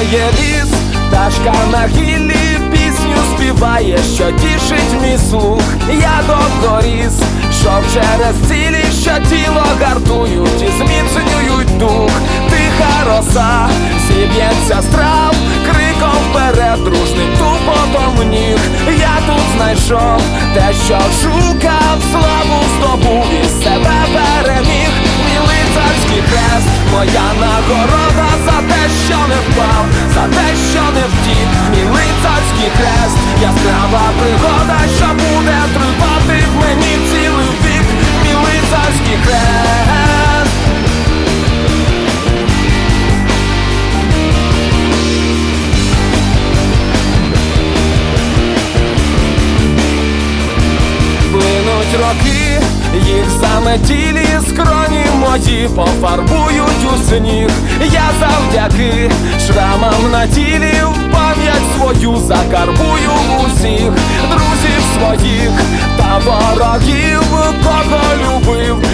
співає ліс, пташка на гіллі пісню співає, що тішить мій слух. Я доріс, щоб через цілі, що тіло гартують і зміцнюють дух. Тиха роса, зіб'ється страв, криком вперед, дружним тупотом ніг. Я тут знайшов те, що шукав, славу здобув і себе переміг. Мій хрест, моя нагорода їх заметілі скроні мої пофарбують у сніг. Я завдяки шрамам на тілі в пам'ять свою закарбую усіх друзів своїх та ворогів, кого любив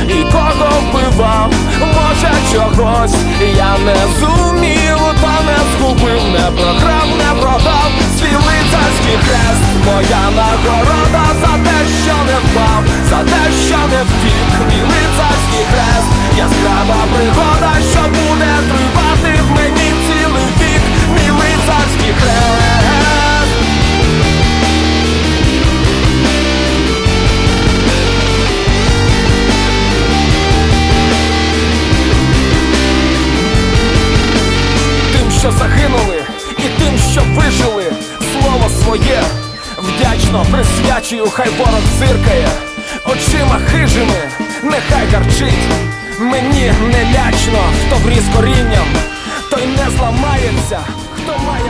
хрест, яскрава пригода, що буде тривати в мені цілий вік, мій лицарський хрест. Тим, що загинули, і тим, що вижили, слово своє вдячно присвячую, хай ворог зиркає, очима хижими, нехай гарчить. Мені не лячно, хто вріз корінням, той не зламається, хто має.